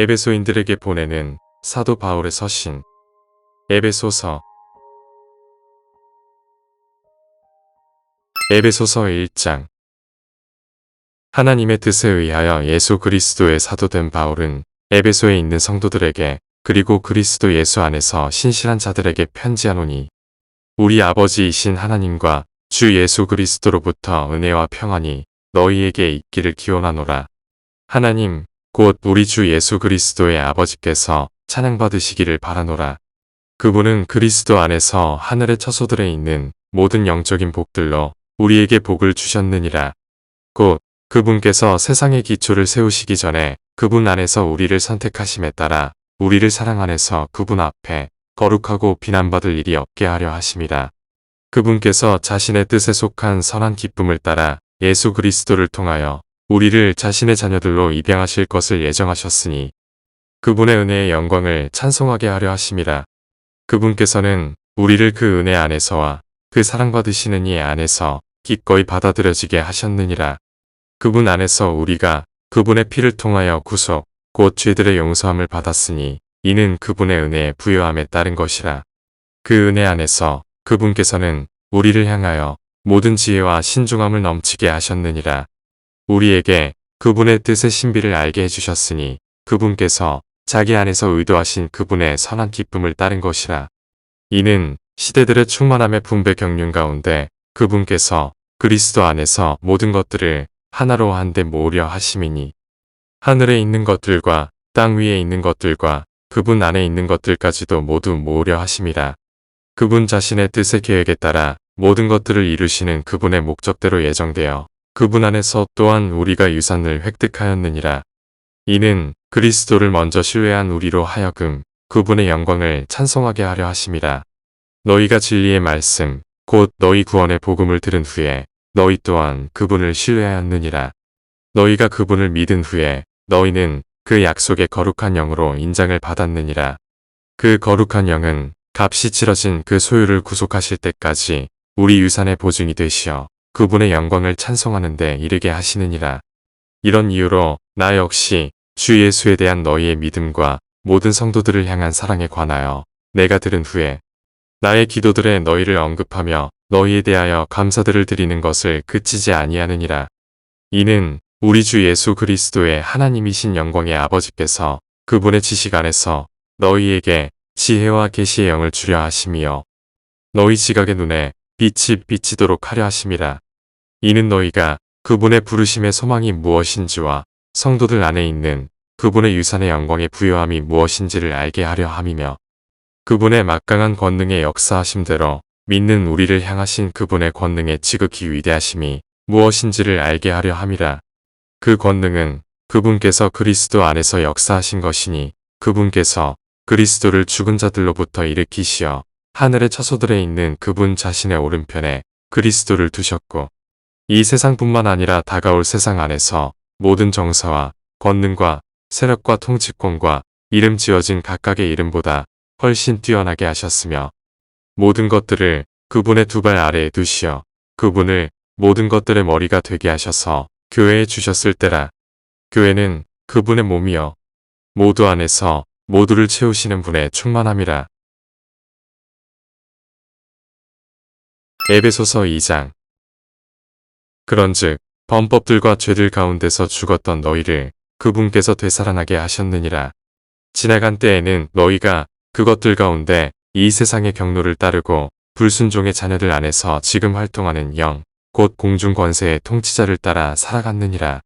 에베소인들에게 보내는 사도 바울의 서신. 에베소서. 에베소서 1장. 하나님의 뜻에 의하여 예수 그리스도의 사도된 바울은 에베소에 있는 성도들에게 그리고 그리스도 예수 안에서 신실한 자들에게 편지하노니 우리 아버지이신 하나님과 주 예수 그리스도로부터 은혜와 평안이 너희에게 있기를 기원하노라. 하나님 곧 우리 주 예수 그리스도의 아버지께서 찬양받으시기를 바라노라. 그분은 그리스도 안에서 하늘의 처소들에 있는 모든 영적인 복들로 우리에게 복을 주셨느니라. 곧 그분께서 세상의 기초를 세우시기 전에 그분 안에서 우리를 선택하심에 따라 우리를 사랑 안에서 그분 앞에 거룩하고 비난받을 일이 없게 하려 하심이라. 그분께서 자신의 뜻에 속한 선한 기쁨을 따라 예수 그리스도를 통하여 우리를 자신의 자녀들로 입양하실 것을 예정하셨으니 그분의 은혜의 영광을 찬송하게 하려 하심이라. 그분께서는 우리를 그 은혜 안에서와 그 사랑받으시는 이 안에서 기꺼이 받아들여지게 하셨느니라. 그분 안에서 우리가 그분의 피를 통하여 구속, 곧 죄들의 용서함을 받았으니 이는 그분의 은혜의 부여함에 따른 것이라. 그 은혜 안에서 그분께서는 우리를 향하여 모든 지혜와 신중함을 넘치게 하셨느니라. 우리에게 그분의 뜻의 신비를 알게 해주셨으니 그분께서 자기 안에서 의도하신 그분의 선한 기쁨을 따른 것이라. 이는 시대들의 충만함의 분배 경륜 가운데 그분께서 그리스도 안에서 모든 것들을 하나로 한데 모으려 하심이니 하늘에 있는 것들과 땅 위에 있는 것들과 그분 안에 있는 것들까지도 모두 모으려 하심이라. 그분 자신의 뜻의 계획에 따라 모든 것들을 이루시는 그분의 목적대로 예정되어 그분 안에서 또한 우리가 유산을 획득하였느니라. 이는 그리스도를 먼저 신뢰한 우리로 하여금 그분의 영광을 찬송하게 하려 하심이라. 너희가 진리의 말씀, 곧 너희 구원의 복음을 들은 후에 너희 또한 그분을 신뢰하였느니라. 너희가 그분을 믿은 후에 너희는 그 약속의 거룩한 영으로 인장을 받았느니라. 그 거룩한 영은 값이 치러진 그 소유를 구속하실 때까지 우리 유산의 보증이 되시어 그분의 영광을 찬송하는데 이르게 하시느니라. 이런 이유로 나 역시 주 예수에 대한 너희의 믿음과 모든 성도들을 향한 사랑에 관하여 내가 들은 후에 나의 기도들에 너희를 언급하며 너희에 대하여 감사들을 드리는 것을 그치지 아니하느니라. 이는 우리 주 예수 그리스도의 하나님이신 영광의 아버지께서 그분의 지식 안에서 너희에게 지혜와 계시의 영을 주려 하심이요. 너희 지각의 눈에 빛이 비치도록 하려 하심이라. 이는 너희가 그분의 부르심의 소망이 무엇인지와 성도들 안에 있는 그분의 유산의 영광의 부요함이 무엇인지를 알게 하려 함이며 그분의 막강한 권능의 역사하심대로 믿는 우리를 향하신 그분의 권능의 지극히 위대하심이 무엇인지를 알게 하려 함이라. 그 권능은 그분께서 그리스도 안에서 역사하신 것이니 그분께서 그리스도를 죽은 자들로부터 일으키시어 하늘의 처소들에 있는 그분 자신의 오른편에 그리스도를 두셨고 이 세상뿐만 아니라 다가올 세상 안에서 모든 정사와 권능과 세력과 통치권과 이름 지어진 각각의 이름보다 훨씬 뛰어나게 하셨으며 모든 것들을 그분의 두 발 아래에 두시어 그분을 모든 것들의 머리가 되게 하셔서 교회에 주셨을 때라. 교회는 그분의 몸이여 모두 안에서 모두를 채우시는 분의 충만함이라. 에베소서 2장 그런즉 범법들과 죄들 가운데서 죽었던 너희를 그분께서 되살아나게 하셨느니라. 지나간 때에는 너희가 그것들 가운데 이 세상의 경로를 따르고 불순종의 자녀들 안에서 지금 활동하는 영, 곧 공중 권세의 통치자를 따라 살아갔느니라.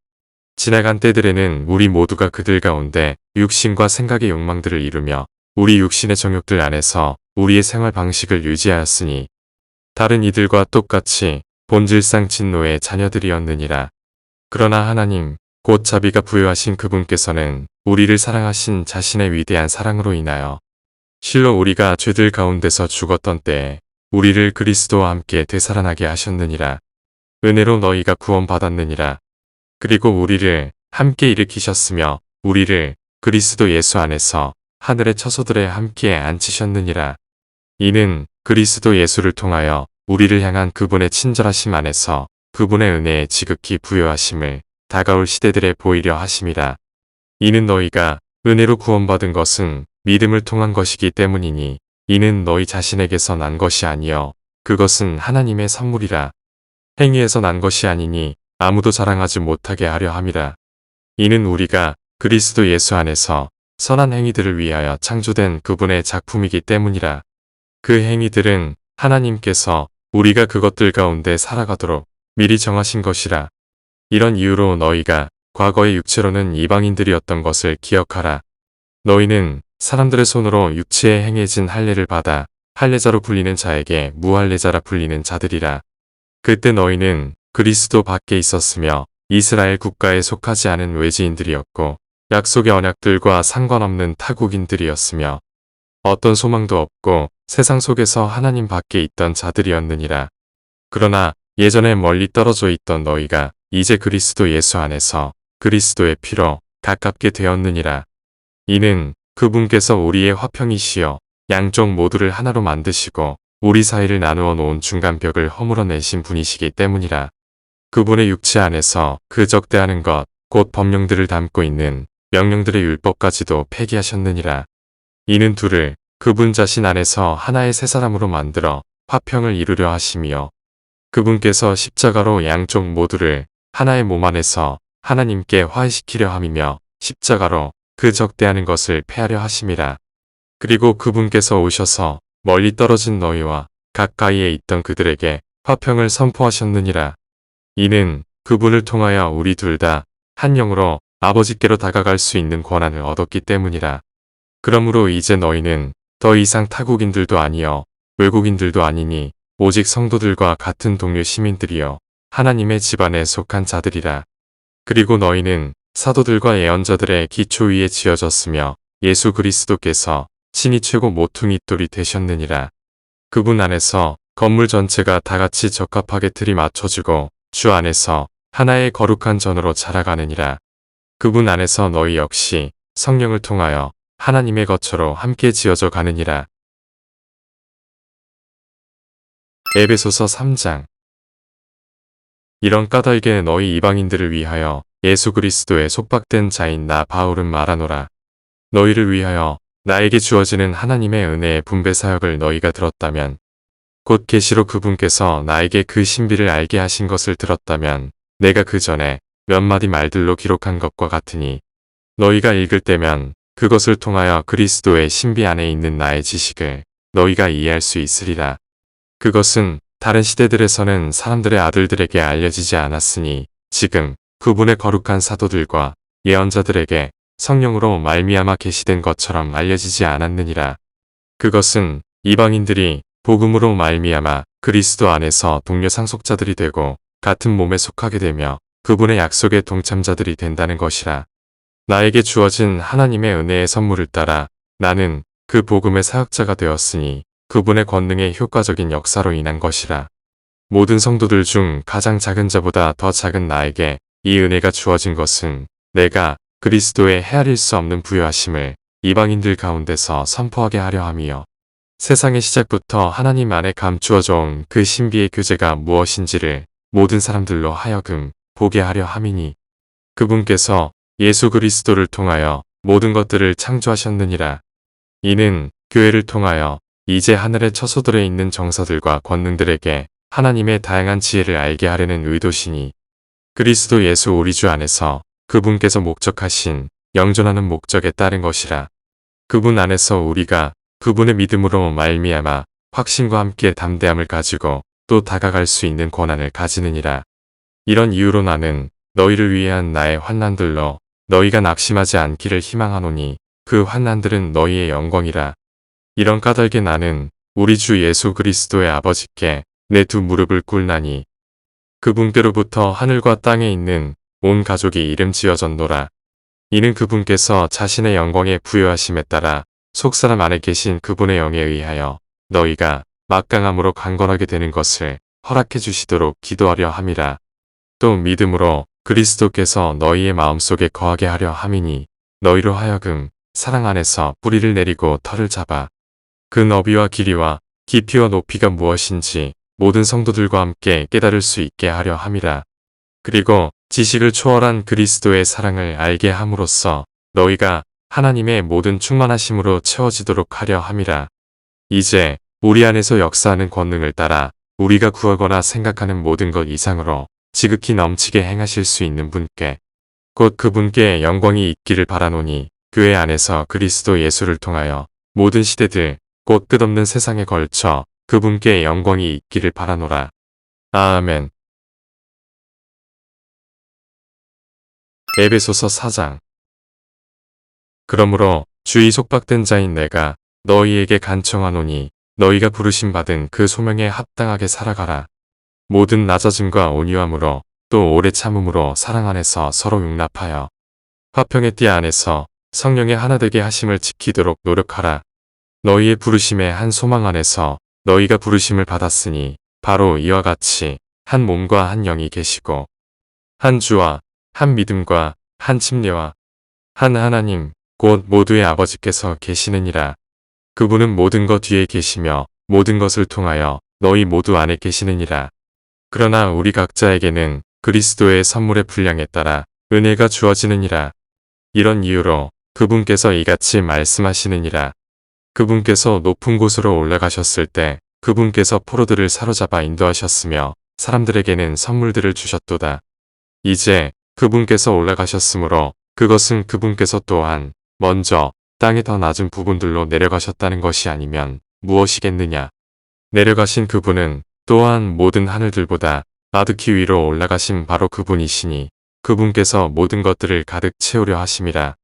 지나간 때들에는 우리 모두가 그들 가운데 육신과 생각의 욕망들을 이루며 우리 육신의 정욕들 안에서 우리의 생활 방식을 유지하였으니 다른 이들과 똑같이 본질상 진노의 자녀들이었느니라. 그러나 하나님, 곧 자비가 부여하신 그분께서는 우리를 사랑하신 자신의 위대한 사랑으로 인하여 실로 우리가 죄들 가운데서 죽었던 때에 우리를 그리스도와 함께 되살아나게 하셨느니라. 은혜로 너희가 구원받았느니라. 그리고 우리를 함께 일으키셨으며 우리를 그리스도 예수 안에서 하늘의 처소들에 함께 앉히셨느니라. 이는 그리스도 예수를 통하여 우리를 향한 그분의 친절하심 안에서 그분의 은혜에 지극히 부여하심을 다가올 시대들에 보이려 하심이라. 이는 너희가 은혜로 구원받은 것은 믿음을 통한 것이기 때문이니 이는 너희 자신에게서 난 것이 아니여 그것은 하나님의 선물이라. 행위에서 난 것이 아니니 아무도 자랑하지 못하게 하려 함이라. 이는 우리가 그리스도 예수 안에서 선한 행위들을 위하여 창조된 그분의 작품이기 때문이라. 그 행위들은 하나님께서 우리가 그것들 가운데 살아가도록 미리 정하신 것이라. 이런 이유로 너희가 과거의 육체로는 이방인들이었던 것을 기억하라. 너희는 사람들의 손으로 육체에 행해진 할례를 받아 할례자로 불리는 자에게 무할례자라 불리는 자들이라. 그때 너희는 그리스도 밖에 있었으며 이스라엘 국가에 속하지 않은 외지인들이었고 약속의 언약들과 상관없는 타국인들이었으며 어떤 소망도 없고 세상 속에서 하나님 밖에 있던 자들이었느니라. 그러나 예전에 멀리 떨어져 있던 너희가 이제 그리스도 예수 안에서 그리스도의 피로 가깝게 되었느니라. 이는 그분께서 우리의 화평이시여 양쪽 모두를 하나로 만드시고 우리 사이를 나누어 놓은 중간벽을 허물어 내신 분이시기 때문이라. 그분의 육체 안에서 그 적대하는 것, 곧 법령들을 담고 있는 명령들의 율법까지도 폐기하셨느니라. 이는 둘을 그분 자신 안에서 하나의 새 사람으로 만들어 화평을 이루려 하시며 그분께서 십자가로 양쪽 모두를 하나의 몸 안에서 하나님께 화해시키려 함이며 십자가로 그 적대하는 것을 폐하려 하심이라. 그리고 그분께서 오셔서 멀리 떨어진 너희와 가까이에 있던 그들에게 화평을 선포하셨느니라. 이는 그분을 통하여 우리 둘 다 한 영으로 아버지께로 다가갈 수 있는 권한을 얻었기 때문이라. 그러므로 이제 너희는 더 이상 타국인들도 아니여 외국인들도 아니니 오직 성도들과 같은 동료 시민들이여 하나님의 집안에 속한 자들이라. 그리고 너희는 사도들과 예언자들의 기초 위에 지어졌으며 예수 그리스도께서 신이 최고 모퉁이 돌이 되셨느니라. 그분 안에서 건물 전체가 다 같이 적합하게 틀이 맞춰지고 주 안에서 하나의 거룩한 전으로 자라가느니라. 그분 안에서 너희 역시 성령을 통하여 하나님의 거처로 함께 지어져 가느니라. 에베소서 3장 이런 까닭에 너희 이방인들을 위하여 예수 그리스도의 속박된 자인 나 바울은 말하노라. 너희를 위하여 나에게 주어지는 하나님의 은혜의 분배 사역을 너희가 들었다면 곧 계시로 그분께서 나에게 그 신비를 알게 하신 것을 들었다면 내가 그 전에 몇 마디 말들로 기록한 것과 같으니 너희가 읽을 때면 그것을 통하여 그리스도의 신비 안에 있는 나의 지식을 너희가 이해할 수 있으리라. 그것은 다른 시대들에서는 사람들의 아들들에게 알려지지 않았으니 지금 그분의 거룩한 사도들과 예언자들에게 성령으로 말미암아 계시된 것처럼 알려지지 않았느니라. 그것은 이방인들이 복음으로 말미암아 그리스도 안에서 동료 상속자들이 되고 같은 몸에 속하게 되며 그분의 약속의 동참자들이 된다는 것이라. 나에게 주어진 하나님의 은혜의 선물을 따라 나는 그 복음의 사역자가 되었으니 그분의 권능의 효과적인 역사로 인한 것이라. 모든 성도들 중 가장 작은 자보다 더 작은 나에게 이 은혜가 주어진 것은 내가 그리스도의 헤아릴 수 없는 부여하심을 이방인들 가운데서 선포하게 하려 함이요. 세상의 시작부터 하나님 안에 감추어져 온 그 신비의 교제가 무엇인지를 모든 사람들로 하여금 보게 하려 함이니 그분께서 예수 그리스도를 통하여 모든 것들을 창조하셨느니라. 이는 교회를 통하여 이제 하늘의 처소들에 있는 정서들과 권능들에게 하나님의 다양한 지혜를 알게 하려는 의도시니 그리스도 예수 우리 주 안에서 그분께서 목적하신 영존하는 목적에 따른 것이라. 그분 안에서 우리가 그분의 믿음으로 말미암아 확신과 함께 담대함을 가지고 또 다가갈 수 있는 권한을 가지느니라. 이런 이유로 나는 너희를 위한 나의 환난들로 너희가 낙심하지 않기를 희망하노니 그 환난들은 너희의 영광이라. 이런 까닭에 나는 우리 주 예수 그리스도의 아버지께 내 두 무릎을 꿇나니 그분께로부터 하늘과 땅에 있는 온 가족이 이름 지어졌노라. 이는 그분께서 자신의 영광에 부여하심에 따라 속사람 안에 계신 그분의 영에 의하여 너희가 막강함으로 강건하게 되는 것을 허락해 주시도록 기도하려 함이라. 또 믿음으로 그리스도께서 너희의 마음속에 거하게 하려 함이니 너희로 하여금 사랑 안에서 뿌리를 내리고 털을 잡아 그 너비와 길이와 깊이와 높이가 무엇인지 모든 성도들과 함께 깨달을 수 있게 하려 함이라. 그리고 지식을 초월한 그리스도의 사랑을 알게 함으로써 너희가 하나님의 모든 충만하심으로 채워지도록 하려 함이라. 이제 우리 안에서 역사하는 권능을 따라 우리가 구하거나 생각하는 모든 것 이상으로 지극히 넘치게 행하실 수 있는 분께 곧 그분께 영광이 있기를 바라노니 교회 안에서 그리스도 예수를 통하여 모든 시대들 곧 끝없는 세상에 걸쳐 그분께 영광이 있기를 바라노라. 아멘. 에베소서 4장 그러므로 주의 속박된 자인 내가 너희에게 간청하노니 너희가 부르심 받은 그 소명에 합당하게 살아가라. 모든 낮아짐과 온유함으로 또 오래 참음으로 사랑 안에서 서로 용납하여 화평의 띠 안에서 성령의 하나 되게 하심을 지키도록 노력하라. 너희의 부르심의 한 소망 안에서 너희가 부르심을 받았으니 바로 이와 같이 한 몸과 한 영이 계시고 한 주와 한 믿음과 한 침례와 한 하나님 곧 모두의 아버지께서 계시느니라. 그분은 모든 것 뒤에 계시며 모든 것을 통하여 너희 모두 안에 계시느니라. 그러나 우리 각자에게는 그리스도의 선물의 분량에 따라 은혜가 주어지느니라. 이런 이유로 그분께서 이같이 말씀하시느니라. 그분께서 높은 곳으로 올라가셨을 때 그분께서 포로들을 사로잡아 인도하셨으며 사람들에게는 선물들을 주셨도다. 이제 그분께서 올라가셨으므로 그것은 그분께서 또한 먼저 땅의 더 낮은 부분들로 내려가셨다는 것이 아니면 무엇이겠느냐. 내려가신 그분은 또한 모든 하늘들보다 아득히 위로 올라가신 바로 그분이시니 그분께서 모든 것들을 가득 채우려 하심이라.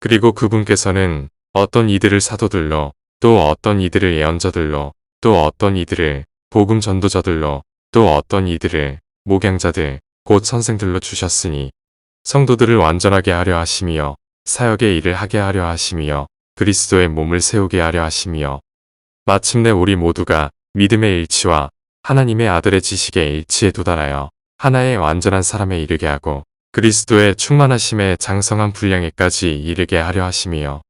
그리고 그분께서는 어떤 이들을 사도들로 또 어떤 이들을 예언자들로 또 어떤 이들을 복음 전도자들로 또 어떤 이들을 목양자들 곧 선생들로 주셨으니 성도들을 완전하게 하려 하심이요 사역의 일을 하게 하려 하심이요 그리스도의 몸을 세우게 하려 하심이요 마침내 우리 모두가 믿음의 일치와 하나님의 아들의 지식의 일치에 도달하여 하나의 완전한 사람에 이르게 하고 그리스도의 충만하심의 장성한 분량에까지 이르게 하려 하심이요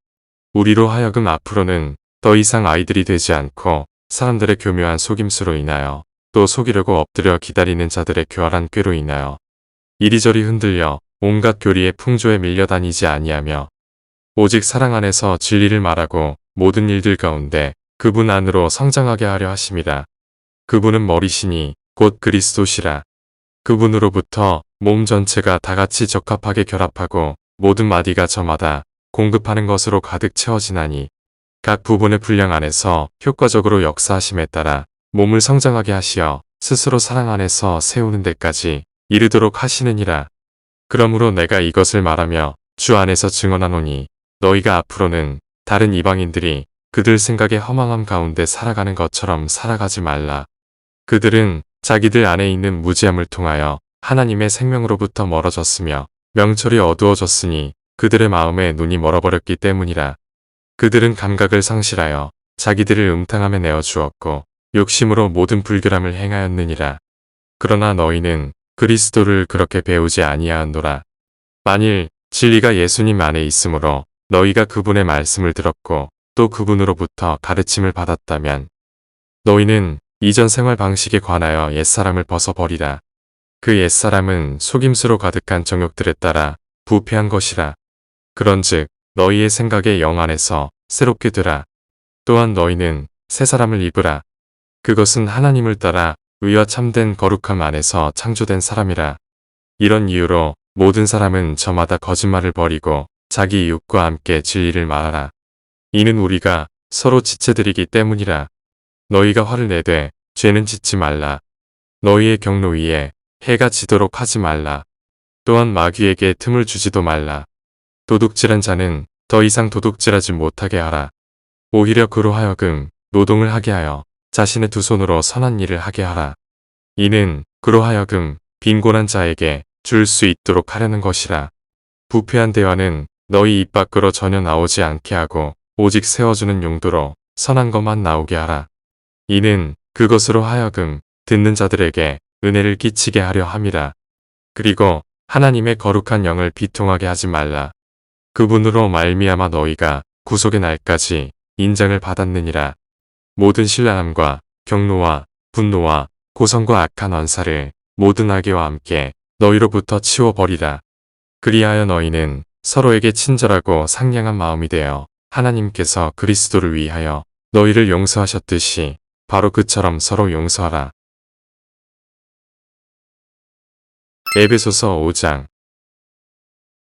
우리로 하여금 앞으로는 더 이상 아이들이 되지 않고 사람들의 교묘한 속임수로 인하여 또 속이려고 엎드려 기다리는 자들의 교활한 꾀로 인하여 이리저리 흔들려 온갖 교리의 풍조에 밀려다니지 아니하며 오직 사랑 안에서 진리를 말하고 모든 일들 가운데 그분 안으로 성장하게 하려 하심이라. 그분은 머리시니 곧 그리스도시라. 그분으로부터 몸 전체가 다 같이 적합하게 결합하고 모든 마디가 저마다 공급하는 것으로 가득 채워지나니 각 부분의 분량 안에서 효과적으로 역사하심에 따라 몸을 성장하게 하시어 스스로 사랑 안에서 세우는 데까지 이르도록 하시느니라. 그러므로 내가 이것을 말하며 주 안에서 증언하노니 너희가 앞으로는 다른 이방인들이 그들 생각의 허망함 가운데 살아가는 것처럼 살아가지 말라. 그들은 자기들 안에 있는 무지함을 통하여 하나님의 생명으로부터 멀어졌으며 명철이 어두워졌으니 그들의 마음에 눈이 멀어버렸기 때문이라. 그들은 감각을 상실하여 자기들을 음탕함에 내어 주었고 욕심으로 모든 불결함을 행하였느니라. 그러나 너희는 그리스도를 그렇게 배우지 아니하였노라. 만일 진리가 예수님 안에 있으므로 너희가 그분의 말씀을 들었고 또 그분으로부터 가르침을 받았다면 너희는 이전 생활 방식에 관하여 옛사람을 벗어버리라. 그 옛사람은 속임수로 가득한 정욕들에 따라 부패한 것이라. 그런즉 너희의 생각의 영 안에서 새롭게 되라. 또한 너희는 새 사람을 입으라. 그것은 하나님을 따라 의와 참된 거룩함 안에서 창조된 사람이라. 이런 이유로 모든 사람은 저마다 거짓말을 버리고 자기 이웃과 함께 진리를 말하라. 이는 우리가 서로 지체드리기 때문이라. 너희가 화를 내되 죄는 짓지 말라. 너희의 경로 위에 해가 지도록 하지 말라. 또한 마귀에게 틈을 주지도 말라. 도둑질한 자는 더 이상 도둑질하지 못하게 하라. 오히려 그로 하여금 노동을 하게 하여 자신의 두 손으로 선한 일을 하게 하라. 이는 그로 하여금 빈곤한 자에게 줄 수 있도록 하려는 것이라. 부패한 대화는 너희 입 밖으로 전혀 나오지 않게 하고 오직 세워주는 용도로 선한 것만 나오게 하라. 이는 그것으로 하여금 듣는 자들에게 은혜를 끼치게 하려 함이라. 그리고 하나님의 거룩한 영을 비통하게 하지 말라. 그분으로 말미암아 너희가 구속의 날까지 인정을 받았느니라. 모든 신랑함과 경노와 분노와 고성과 악한 언사를 모든 악의와 함께 너희로부터 치워버리라. 그리하여 너희는 서로에게 친절하고 상냥한 마음이 되어 하나님께서 그리스도를 위하여 너희를 용서하셨듯이 바로 그처럼 서로 용서하라. 에베소서 5장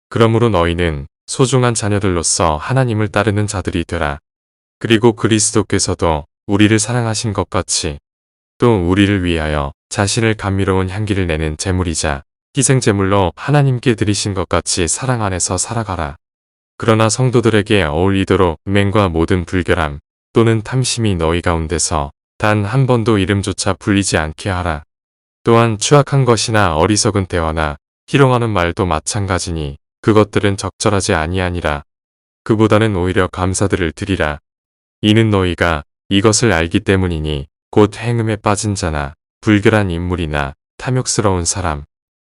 그러므로 너희는 소중한 자녀들로서 하나님을 따르는 자들이 되라. 그리고 그리스도께서도 우리를 사랑하신 것 같이 또 우리를 위하여 자신을 감미로운 향기를 내는 제물이자 희생제물로 하나님께 드리신 것 같이 사랑 안에서 살아가라. 그러나 성도들에게 어울리도록 맹과 모든 불결함 또는 탐심이 너희 가운데서 단 한 번도 이름조차 불리지 않게 하라. 또한 추악한 것이나 어리석은 대화나 희롱하는 말도 마찬가지니 그것들은 적절하지 아니하니라. 그보다는 오히려 감사들을 드리라. 이는 너희가 이것을 알기 때문이니 곧 행음에 빠진 자나 불결한 인물이나 탐욕스러운 사람,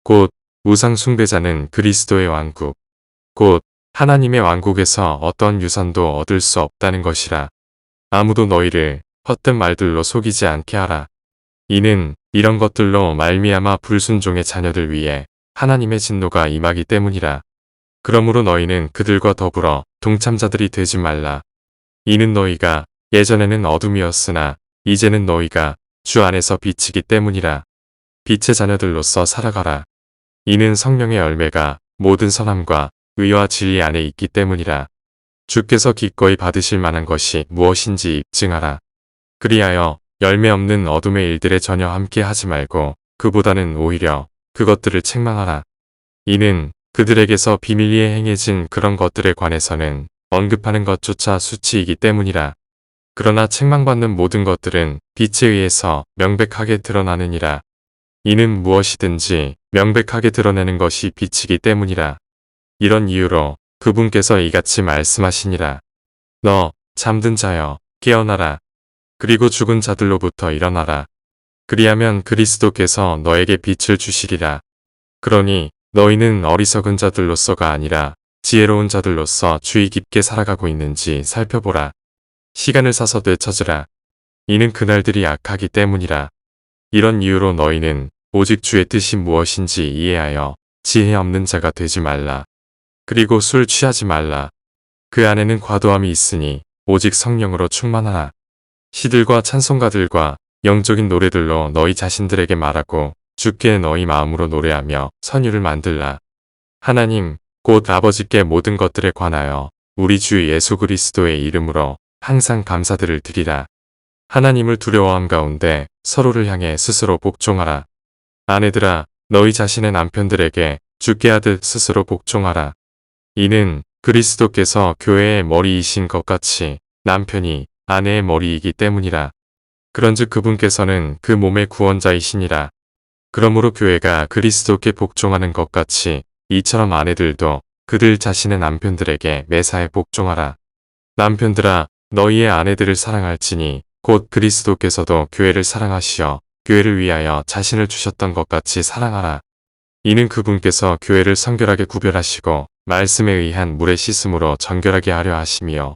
곧 우상 숭배자는 그리스도의 왕국, 곧 하나님의 왕국에서 어떤 유산도 얻을 수 없다는 것이라. 아무도 너희를 헛된 말들로 속이지 않게 하라. 이는 이런 것들로 말미암아 불순종의 자녀들 위해 하나님의 진노가 임하기 때문이라. 그러므로 너희는 그들과 더불어 동참자들이 되지 말라. 이는 너희가 예전에는 어둠이었으나 이제는 너희가 주 안에서 빛이기 때문이라. 빛의 자녀들로서 살아가라. 이는 성령의 열매가 모든 선함과 의와 진리 안에 있기 때문이라. 주께서 기꺼이 받으실 만한 것이 무엇인지 입증하라. 그리하여 열매 없는 어둠의 일들에 전혀 함께 하지 말고 그보다는 오히려 그것들을 책망하라. 이는 그들에게서 비밀리에 행해진 그런 것들에 관해서는 언급하는 것조차 수치이기 때문이라. 그러나 책망받는 모든 것들은 빛에 의해서 명백하게 드러나느니라. 이는 무엇이든지 명백하게 드러내는 것이 빛이기 때문이라. 이런 이유로 그분께서 이같이 말씀하시니라. 너 잠든 자여 깨어나라. 그리고 죽은 자들로부터 일어나라. 그리하면 그리스도께서 너에게 빛을 주시리라. 그러니 너희는 어리석은 자들로서가 아니라 지혜로운 자들로서 주의 깊게 살아가고 있는지 살펴보라. 시간을 사서 되찾으라. 이는 그날들이 악하기 때문이라. 이런 이유로 너희는 오직 주의 뜻이 무엇인지 이해하여 지혜 없는 자가 되지 말라. 그리고 술 취하지 말라. 그 안에는 과도함이 있으니 오직 성령으로 충만하라. 시들과 찬송가들과 영적인 노래들로 너희 자신들에게 말하고 주께 너희 마음으로 노래하며 선율을 만들라. 하나님, 곧 아버지께 모든 것들에 관하여 우리 주 예수 그리스도의 이름으로 항상 감사들을 드리라. 하나님을 두려워함 가운데 서로를 향해 스스로 복종하라. 아내들아, 너희 자신의 남편들에게 주께 하듯 스스로 복종하라. 이는 그리스도께서 교회의 머리이신 것 같이 남편이 아내의 머리이기 때문이라. 그런즉 그분께서는 그 몸의 구원자이시니라. 그러므로 교회가 그리스도께 복종하는 것 같이 이처럼 아내들도 그들 자신의 남편들에게 매사에 복종하라. 남편들아 너희의 아내들을 사랑할지니 곧 그리스도께서도 교회를 사랑하시어 교회를 위하여 자신을 주셨던 것 같이 사랑하라. 이는 그분께서 교회를 성결하게 구별하시고 말씀에 의한 물의 씻음으로 정결하게 하려 하심이요.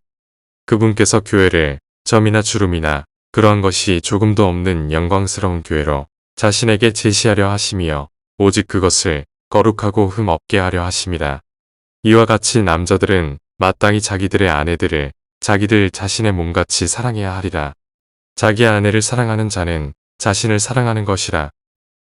그분께서 교회를 점이나 주름이나 그러한 것이 조금도 없는 영광스러운 교회로 자신에게 제시하려 하심이요. 오직 그것을 거룩하고 흠 없게 하려 하심이라. 이와 같이 남자들은 마땅히 자기들의 아내들을 자기들 자신의 몸같이 사랑해야 하리라. 자기 아내를 사랑하는 자는 자신을 사랑하는 것이라.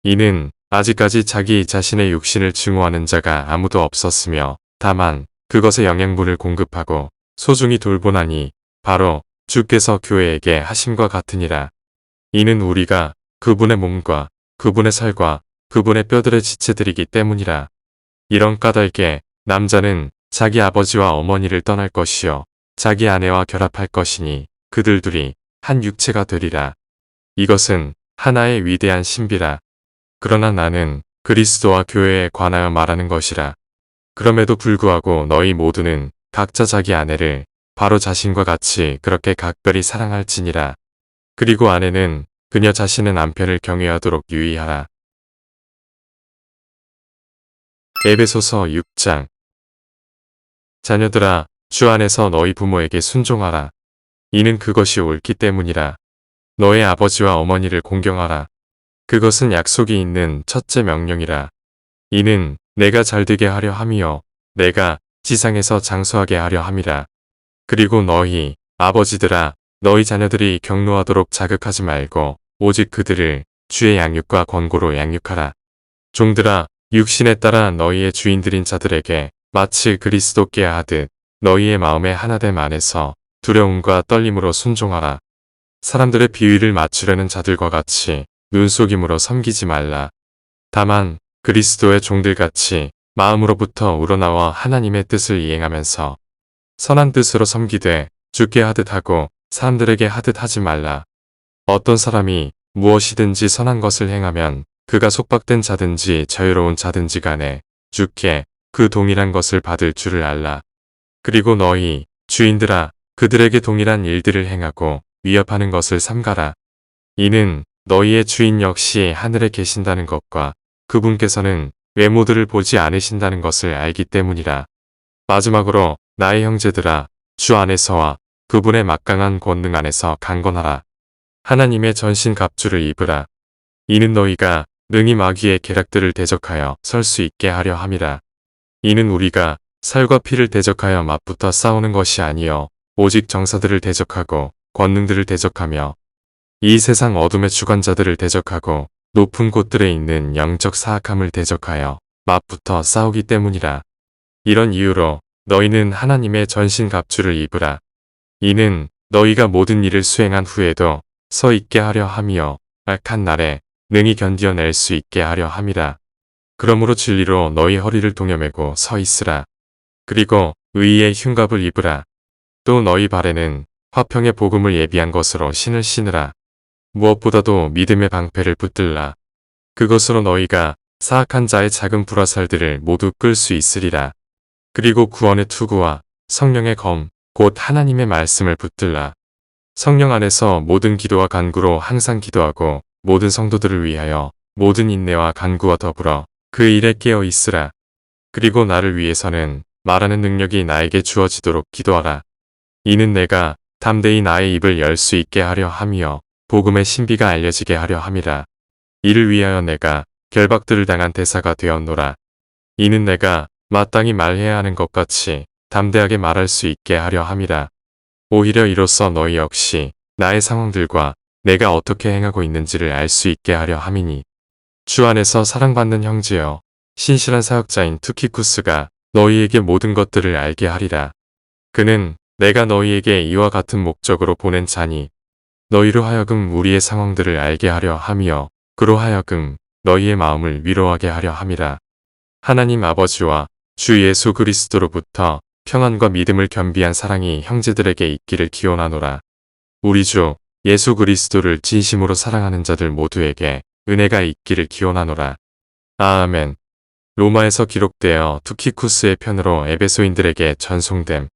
이는 아직까지 자기 자신의 육신을 증오하는 자가 아무도 없었으며 다만 그것의 영양분을 공급하고 소중히 돌보나니 바로 주께서 교회에게 하심과 같으니라. 이는 우리가 그분의 몸과 그분의 살과 그분의 뼈들의 지체들이기 때문이라. 이런 까닭에 남자는 자기 아버지와 어머니를 떠날 것이요 자기 아내와 결합할 것이니 그들 둘이 한 육체가 되리라. 이것은 하나의 위대한 신비라. 그러나 나는 그리스도와 교회에 관하여 말하는 것이라. 그럼에도 불구하고 너희 모두는 각자 자기 아내를 바로 자신과 같이 그렇게 각별히 사랑할지니라. 그리고 아내는 그녀 자신의 남편을 경외하도록 유의하라. 에베소서 6장 자녀들아 주 안에서 너희 부모에게 순종하라. 이는 그것이 옳기 때문이라. 너의 아버지와 어머니를 공경하라. 그것은 약속이 있는 첫째 명령이라. 이는 내가 잘되게 하려 함이요 내가 지상에서 장수하게 하려 함이라. 그리고 너희 아버지들아 너희 자녀들이 경노하도록 자극하지 말고 오직 그들을 주의 양육과 권고로 양육하라. 종들아 육신에 따라 너희의 주인들인 자들에게 마치 그리스도께 하듯 너희의 마음에 하나됨 안에서 두려움과 떨림으로 순종하라. 사람들의 비위를 맞추려는 자들과 같이 눈속임으로 섬기지 말라. 다만 그리스도의 종들같이 마음으로부터 우러나와 하나님의 뜻을 이행하면서 선한 뜻으로 섬기되 죽게 하듯 하고 사람들에게 하듯 하지 말라. 어떤 사람이 무엇이든지 선한 것을 행하면 그가 속박된 자든지 자유로운 자든지 간에 죽게 그 동일한 것을 받을 줄을 알라. 그리고 너희 주인들아 그들에게 동일한 일들을 행하고 위협하는 것을 삼가라. 이는 너희의 주인 역시 하늘에 계신다는 것과 그분께서는 외모들을 보지 않으신다는 것을 알기 때문이라. 마지막으로 나의 형제들아 주 안에서와 그분의 막강한 권능 안에서 강건하라. 하나님의 전신 갑주를 입으라. 이는 너희가 능히 마귀의 계략들을 대적하여 설 수 있게 하려 함이라. 이는 우리가 살과 피를 대적하여 맞붙어 싸우는 것이 아니요 오직 정사들을 대적하고 권능들을 대적하며 이 세상 어둠의 주관자들을 대적하고 높은 곳들에 있는 영적 사악함을 대적하여 맞붙어 싸우기 때문이라. 이런 이유로 너희는 하나님의 전신 갑주를 입으라. 이는 너희가 모든 일을 수행한 후에도 서 있게 하려 함이요 악한 날에 능히 견디어낼 수 있게 하려 함이라. 그러므로 진리로 너희 허리를 동여매고 서 있으라. 그리고 의의 흉갑을 입으라. 또 너희 발에는 화평의 복음을 예비한 것으로 신을 신으라. 무엇보다도 믿음의 방패를 붙들라. 그것으로 너희가 사악한 자의 작은 불화살들을 모두 끌 수 있으리라. 그리고 구원의 투구와 성령의 검, 곧 하나님의 말씀을 붙들라. 성령 안에서 모든 기도와 간구로 항상 기도하고 모든 성도들을 위하여 모든 인내와 간구와 더불어 그 일에 깨어 있으라. 그리고 나를 위해서는 말하는 능력이 나에게 주어지도록 기도하라. 이는 내가 담대히 나의 입을 열 수 있게 하려 함이요 복음의 신비가 알려지게 하려 함이라. 이를 위하여 내가 결박들을 당한 대사가 되었노라. 이는 내가 마땅히 말해야 하는 것 같이 담대하게 말할 수 있게 하려 함이라. 오히려 이로써 너희 역시 나의 상황들과 내가 어떻게 행하고 있는지를 알 수 있게 하려 함이니. 주 안에서 사랑받는 형제여, 신실한 사역자인 투키쿠스가 너희에게 모든 것들을 알게 하리라. 그는 내가 너희에게 이와 같은 목적으로 보낸 자니 너희로 하여금 우리의 상황들을 알게 하려 함이여 그로 하여금 너희의 마음을 위로하게 하려 함이라. 하나님 아버지와 주 예수 그리스도로부터 평안과 믿음을 겸비한 사랑이 형제들에게 있기를 기원하노라. 우리 주 예수 그리스도를 진심으로 사랑하는 자들 모두에게 은혜가 있기를 기원하노라. 아멘. 로마에서 기록되어 투키쿠스의 편으로 에베소인들에게 전송됨.